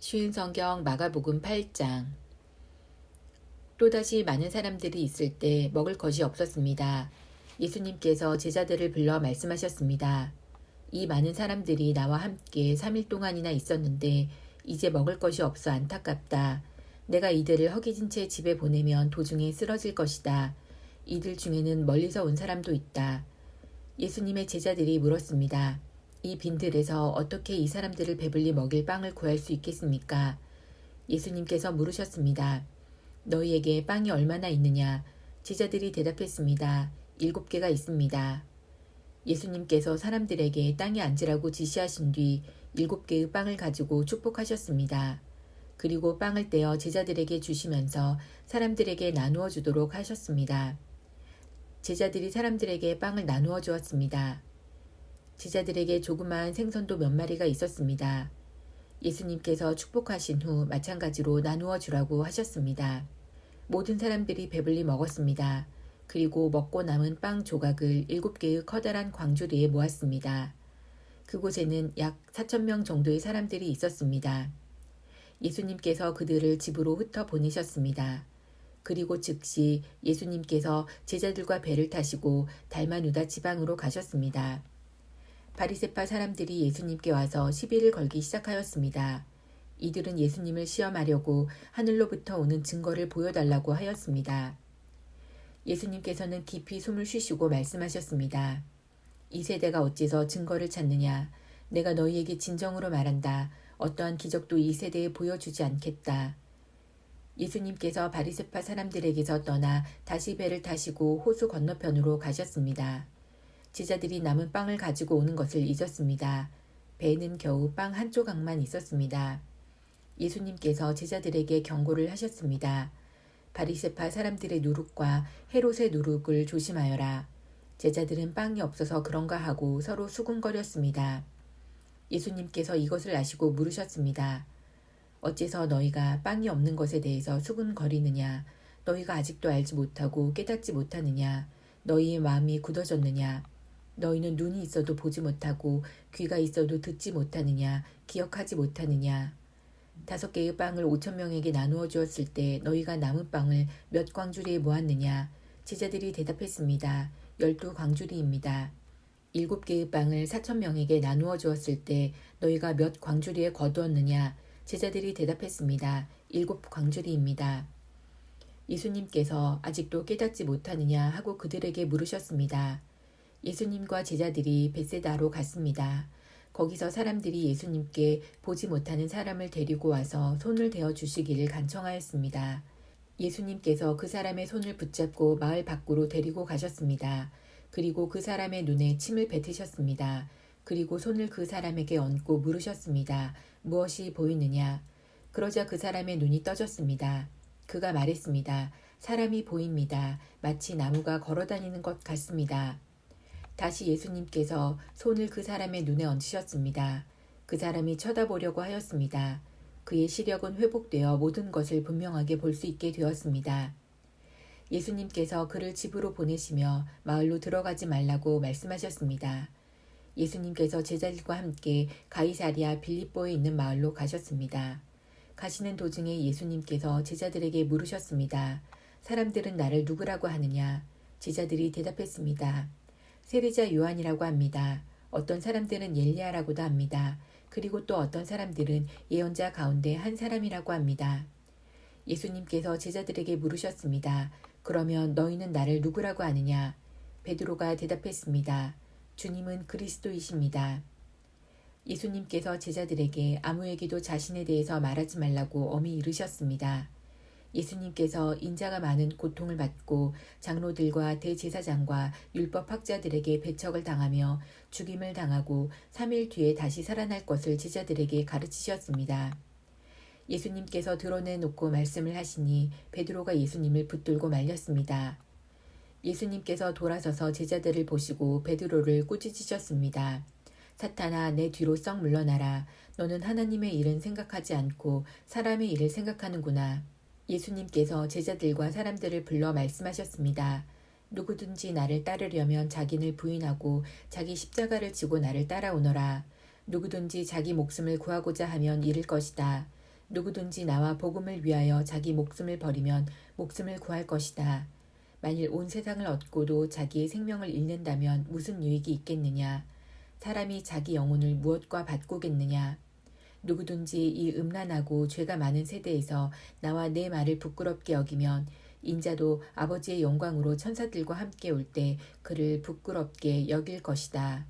쉬운 성경 마가복음 8장 또다시 많은 사람들이 있을 때 먹을 것이 없었습니다. 예수님께서 제자들을 불러 말씀하셨습니다. 이 많은 사람들이 나와 함께 3일 동안이나 있었는데 이제 먹을 것이 없어 안타깝다. 내가 이들을 허기진 채 집에 보내면 도중에 쓰러질 것이다. 이들 중에는 멀리서 온 사람도 있다. 예수님의 제자들이 물었습니다. 이 빈들에서 어떻게 이 사람들을 배불리 먹일 빵을 구할 수 있겠습니까? 예수님께서 물으셨습니다. 너희에게 빵이 얼마나 있느냐? 제자들이 대답했습니다. 일곱 개가 있습니다. 예수님께서 사람들에게 땅에 앉으라고 지시하신 뒤 일곱 개의 빵을 가지고 축복하셨습니다. 그리고 빵을 떼어 제자들에게 주시면서 사람들에게 나누어 주도록 하셨습니다. 제자들이 사람들에게 빵을 나누어 주었습니다. 제자들에게 조그마한 생선도 몇 마리가 있었습니다. 예수님께서 축복하신 후 마찬가지로 나누어 주라고 하셨습니다. 모든 사람들이 배불리 먹었습니다. 그리고 먹고 남은 빵 조각을 일곱 개의 커다란 광주리에 모았습니다. 그곳에는 약 4천 명 정도의 사람들이 있었습니다. 예수님께서 그들을 집으로 흩어 보내셨습니다. 그리고 즉시 예수님께서 제자들과 배를 타시고 달마누다 지방으로 가셨습니다. 바리세파 사람들이 예수님께 와서 시비를 걸기 시작하였습니다. 이들은 예수님을 시험하려고 하늘로부터 오는 증거를 보여달라고 하였습니다. 예수님께서는 깊이 숨을 쉬시고 말씀하셨습니다. 이 세대가 어째서 증거를 찾느냐? 내가 너희에게 진정으로 말한다. 어떠한 기적도 이 세대에 보여주지 않겠다. 예수님께서 바리세파 사람들에게서 떠나 다시 배를 타시고 호수 건너편으로 가셨습니다. 제자들이 남은 빵을 가지고 오는 것을 잊었습니다. 배는 겨우 빵 한 조각만 있었습니다. 예수님께서 제자들에게 경고를 하셨습니다. 바리세파 사람들의 누룩과 헤롯의 누룩을 조심하여라. 제자들은 빵이 없어서 그런가 하고 서로 수군거렸습니다. 예수님께서 이것을 아시고 물으셨습니다. 어째서 너희가 빵이 없는 것에 대해서 수군거리느냐? 너희가 아직도 알지 못하고 깨닫지 못하느냐? 너희의 마음이 굳어졌느냐? 너희는 눈이 있어도 보지 못하고 귀가 있어도 듣지 못하느냐 기억하지 못하느냐 다섯 개의 빵을 오천 명에게 나누어 주었을 때 너희가 남은 빵을 몇 광주리에 모았느냐 제자들이 대답했습니다. 열두 광주리입니다. 일곱 개의 빵을 사천 명에게 나누어 주었을 때 너희가 몇 광주리에 거두었느냐 제자들이 대답했습니다. 일곱 광주리입니다. 예수님께서 아직도 깨닫지 못하느냐 하고 그들에게 물으셨습니다. 예수님과 제자들이 베세다로 갔습니다. 거기서 사람들이 예수님께 보지 못하는 사람을 데리고 와서 손을 대어 주시기를 간청하였습니다. 예수님께서 그 사람의 손을 붙잡고 마을 밖으로 데리고 가셨습니다. 그리고 그 사람의 눈에 침을 뱉으셨습니다. 그리고 손을 그 사람에게 얹고 물으셨습니다. 무엇이 보이느냐? 그러자 그 사람의 눈이 떠졌습니다. 그가 말했습니다. 사람이 보입니다. 마치 나무가 걸어 다니는 것 같습니다. 다시 예수님께서 손을 그 사람의 눈에 얹으셨습니다. 그 사람이 쳐다보려고 하였습니다. 그의 시력은 회복되어 모든 것을 분명하게 볼 수 있게 되었습니다. 예수님께서 그를 집으로 보내시며 마을로 들어가지 말라고 말씀하셨습니다. 예수님께서 제자들과 함께 가이사리아 빌립보에 있는 마을로 가셨습니다. 가시는 도중에 예수님께서 제자들에게 물으셨습니다. 사람들은 나를 누구라고 하느냐? 제자들이 대답했습니다. 세례자 요한이라고 합니다. 어떤 사람들은 엘리야라고도 합니다. 그리고 또 어떤 사람들은 예언자 가운데 한 사람이라고 합니다. 예수님께서 제자들에게 물으셨습니다. 그러면 너희는 나를 누구라고 하느냐? 베드로가 대답했습니다. 주님은 그리스도이십니다. 예수님께서 제자들에게 아무에게도 자신에 대해서 말하지 말라고 엄히 이르셨습니다. 예수님께서 인자가 많은 고통을 받고 장로들과 대제사장과 율법학자들에게 배척을 당하며 죽임을 당하고 3일 뒤에 다시 살아날 것을 제자들에게 가르치셨습니다. 예수님께서 드러내놓고 말씀을 하시니 베드로가 예수님을 붙들고 말렸습니다. 예수님께서 돌아서서 제자들을 보시고 베드로를 꾸짖으셨습니다. 사탄아 내 뒤로 썩 물러나라. 너는 하나님의 일은 생각하지 않고 사람의 일을 생각하는구나. 예수님께서 제자들과 사람들을 불러 말씀하셨습니다. 누구든지 나를 따르려면 자기를 부인하고 자기 십자가를 지고 나를 따라오너라. 누구든지 자기 목숨을 구하고자 하면 잃을 것이다. 누구든지 나와 복음을 위하여 자기 목숨을 버리면 목숨을 구할 것이다. 만일 온 세상을 얻고도 자기의 생명을 잃는다면 무슨 유익이 있겠느냐? 사람이 자기 영혼을 무엇과 바꾸겠느냐? 누구든지 이 음란하고 죄가 많은 세대에서 나와 내 말을 부끄럽게 여기면 인자도 아버지의 영광으로 천사들과 함께 올 때 그를 부끄럽게 여길 것이다.